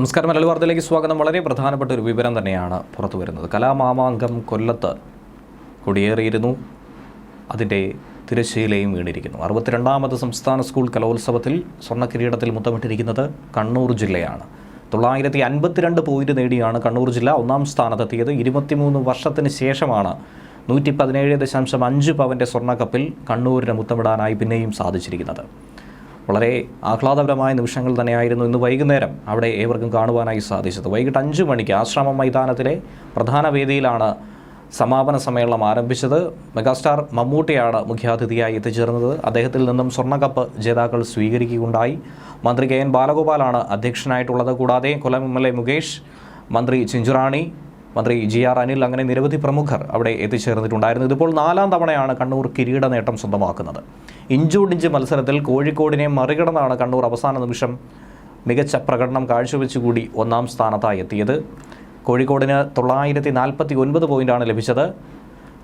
നമസ്കാരം. മലയാള വാർത്തയിലേക്ക് സ്വാഗതം. വളരെ പ്രധാനപ്പെട്ട ഒരു വിവരം തന്നെയാണ് പുറത്തു വരുന്നത് കലാമാമാങ്കം കൊല്ലത്ത് കൊടിയേറിയിരുന്നു. അതിന്റെ തിരശ്ശീലയും വീണിരിക്കുന്നു. അറുപത്തിരണ്ടാമത് സംസ്ഥാന സ്കൂൾ കലോത്സവത്തിൽ സ്വർണ കിരീടത്തിൽ മുത്തമിട്ടിരിക്കുന്നത് കണ്ണൂർ ജില്ലയാണ്. തൊള്ളായിരത്തി അൻപത്തിരണ്ട് പോയിന്റ് നേടിയാണ് കണ്ണൂർ ജില്ല ഒന്നാം സ്ഥാനത്തെത്തിയത്. ഇരുപത്തിമൂന്ന് വർഷത്തിന് ശേഷമാണ് നൂറ്റി പതിനേഴ് ദശാംശം അഞ്ച് പവന്റെ സ്വർണക്കപ്പിൽ കണ്ണൂരിന് മുത്തമിടാനായി പിന്നെയും സാധിച്ചിരിക്കുന്നത്. വളരെ ആഹ്ലാദപരമായ നിമിഷങ്ങൾ തന്നെയായിരുന്നു ഇന്ന് വൈകുന്നേരം അവിടെ ഏവർക്കും കാണുവാനായി സാധിച്ചത്. വൈകിട്ട് അഞ്ച് മണിക്ക് ആശ്രമം മൈതാനത്തിലെ പ്രധാന വേദിയിലാണ് സമാപന സമ്മേളനം ആരംഭിച്ചത്. മെഗാസ്റ്റാർ മമ്മൂട്ടിയാണ് മുഖ്യാതിഥിയായി എത്തിച്ചേർന്നത്. അദ്ദേഹത്തിൽ നിന്നും സ്വർണക്കപ്പ് ജേതാക്കൾ സ്വീകരിക്കുകയുണ്ടായി. മന്ത്രി കെ എൻ ബാലഗോപാലാണ് അധ്യക്ഷനായിട്ടുള്ളത്. കൂടാതെ Kollam M L A Mukesh മന്ത്രി ചിഞ്ചുറാണി മന്ത്രി ജി ആർ അനിൽ അങ്ങനെ നിരവധി പ്രമുഖർ അവിടെ എത്തിച്ചേർന്നിട്ടുണ്ടായിരുന്നു. ഇതിപ്പോൾ നാലാം തവണയാണ് കണ്ണൂർ കിരീട നേട്ടം സ്വന്തമാക്കുന്നത്. ഇഞ്ചോടിഞ്ച് മത്സരത്തിൽ കോഴിക്കോടിനെ മറികടന്നാണ് കണ്ണൂർ അവസാന നിമിഷം മികച്ച പ്രകടനം കാഴ്ചവെച്ചുകൂടി ഒന്നാം സ്ഥാനത്തായി എത്തിയത്. കോഴിക്കോടിന് തൊള്ളായിരത്തി നാൽപ്പത്തി ഒൻപത് പോയിന്റാണ് ലഭിച്ചത്.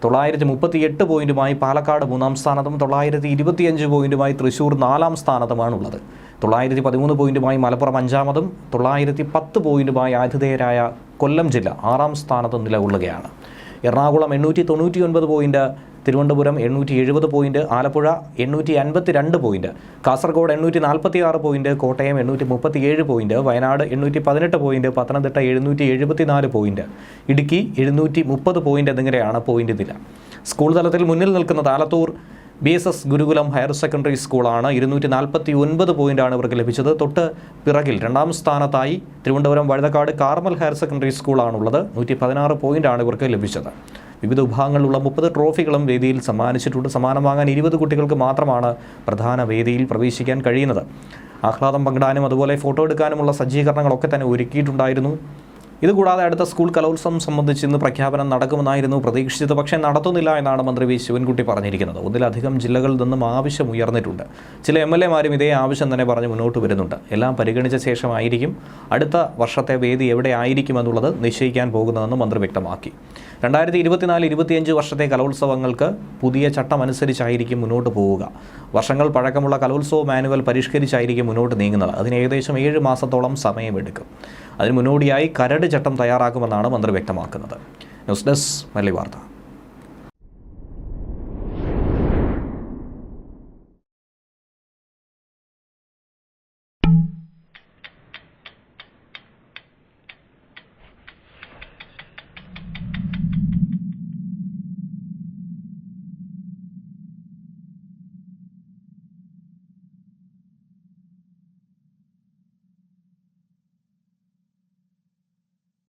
തൊള്ളായിരത്തി മുപ്പത്തി എട്ട് പോയിന്റുമായി പാലക്കാട് മൂന്നാം സ്ഥാനത്തും തൊള്ളായിരത്തി ഇരുപത്തിയഞ്ച് പോയിന്റുമായി തൃശ്ശൂർ നാലാം സ്ഥാനത്തുമാണുള്ളത്. തൊള്ളായിരത്തി പതിമൂന്ന് പോയിന്റുമായി മലപ്പുറം അഞ്ചാമതും തൊള്ളായിരത്തി പത്ത് പോയിന്റുമായി ആതിഥേയരായ കൊല്ലം ജില്ല ആറാം സ്ഥാനത്ത് നിലകൊള്ളുകയാണ്. എറണാകുളം എണ്ണൂറ്റി തൊണ്ണൂറ്റി ഒൻപത് പോയിന്റ് തിരുവനന്തപുരം എണ്ണൂറ്റി എഴുപത് പോയിന്റ് ആലപ്പുഴ എണ്ണൂറ്റി അൻപത്തി രണ്ട് പോയിന്റ് കാസർഗോഡ് എണ്ണൂറ്റി നാൽപ്പത്തി ആറ് പോയിന്റ് കോട്ടയം എണ്ണൂറ്റി മുപ്പത്തി ഏഴ് പോയിന്റ് വയനാട് എണ്ണൂറ്റി പതിനെട്ട് പോയിന്റ് പത്തനംതിട്ട എഴുന്നൂറ്റി എഴുപത്തി നാല് പോയിന്റ് ഇടുക്കി എഴുന്നൂറ്റി മുപ്പത് പോയിന്റ് എന്നിങ്ങനെയാണ് പോയിന്റ് നില. സ്കൂൾ തലത്തിൽ മുന്നിൽ നിൽക്കുന്ന Alathur B S S Gurukulam higher secondary സ്കൂളാണ്. ഇരുന്നൂറ്റി നാൽപ്പത്തി ഒൻപത് പോയിന്റാണ് ഇവർക്ക് ലഭിച്ചത്. തൊട്ട് പിറകിൽ രണ്ടാം സ്ഥാനത്തായി Thiruvananthapuram Vazhuthacaud Carmel higher secondary സ്കൂളാണുള്ളത്. നൂറ്റി പതിനാറ് പോയിന്റാണ് ഇവർക്ക് ലഭിച്ചത്. വിവിധ വിഭാഗങ്ങളിലുള്ള മുപ്പത് ട്രോഫികളും വേദിയിൽ സമ്മാനിച്ചിട്ടുണ്ട്. സമ്മാനം വാങ്ങാൻ ഇരുപത് കുട്ടികൾക്ക് മാത്രമാണ് പ്രധാന വേദിയിൽ പ്രവേശിക്കാൻ കഴിയുന്നത്. ആഹ്ലാദം പങ്കിടാനും അതുപോലെ ഫോട്ടോ എടുക്കാനുമുള്ള സജ്ജീകരണങ്ങളൊക്കെ തന്നെ ഒരുക്കിയിട്ടുണ്ടായിരുന്നു. ഇതുകൂടാതെ അടുത്ത സ്കൂൾ കലോത്സവം സംബന്ധിച്ച് ഇന്ന് പ്രഖ്യാപനം നടക്കുമെന്നായിരുന്നു പ്രതീക്ഷിച്ചത്. പക്ഷേ നടത്തുന്നില്ല എന്നാണ് മന്ത്രി വി. ശിവൻകുട്ടി പറഞ്ഞിരിക്കുന്നത്. ഒന്നിലധികം ജില്ലകളിൽ നിന്നും ആവശ്യം ഉയർന്നിട്ടുണ്ട്. ചില എം എൽ ഇതേ ആവശ്യം തന്നെ പറഞ്ഞ് മുന്നോട്ട് വരുന്നുണ്ട്. എല്ലാം പരിഗണിച്ച ശേഷമായിരിക്കും അടുത്ത വർഷത്തെ വേദി എവിടെ ആയിരിക്കുമെന്നുള്ളത് നിശ്ചയിക്കാൻ പോകുന്നതെന്ന് മന്ത്രി വ്യക്തമാക്കി. രണ്ടായിരത്തി ഇരുപത്തിനാല് ഇരുപത്തിയഞ്ച് വർഷത്തെ കലോത്സവങ്ങൾക്ക് പുതിയ ചട്ടം അനുസരിച്ചായിരിക്കും മുന്നോട്ട് പോവുക. വർഷങ്ങൾ പഴക്കമുള്ള കലോത്സവ മാനുവൽ പരിഷ്കരിച്ചായിരിക്കും മുന്നോട്ട് നീങ്ങുന്നത്. അതിന് ഏകദേശം ഏഴ് മാസത്തോളം സമയമെടുക്കും. അതിന് മുന്നോടിയായി കരട് ചട്ടം തയ്യാറാക്കുമെന്നാണ് മന്ത്രി വ്യക്തമാക്കുന്നത്. ന്യൂസ് ഡെസ്ക് മല്ലി വാർത്ത.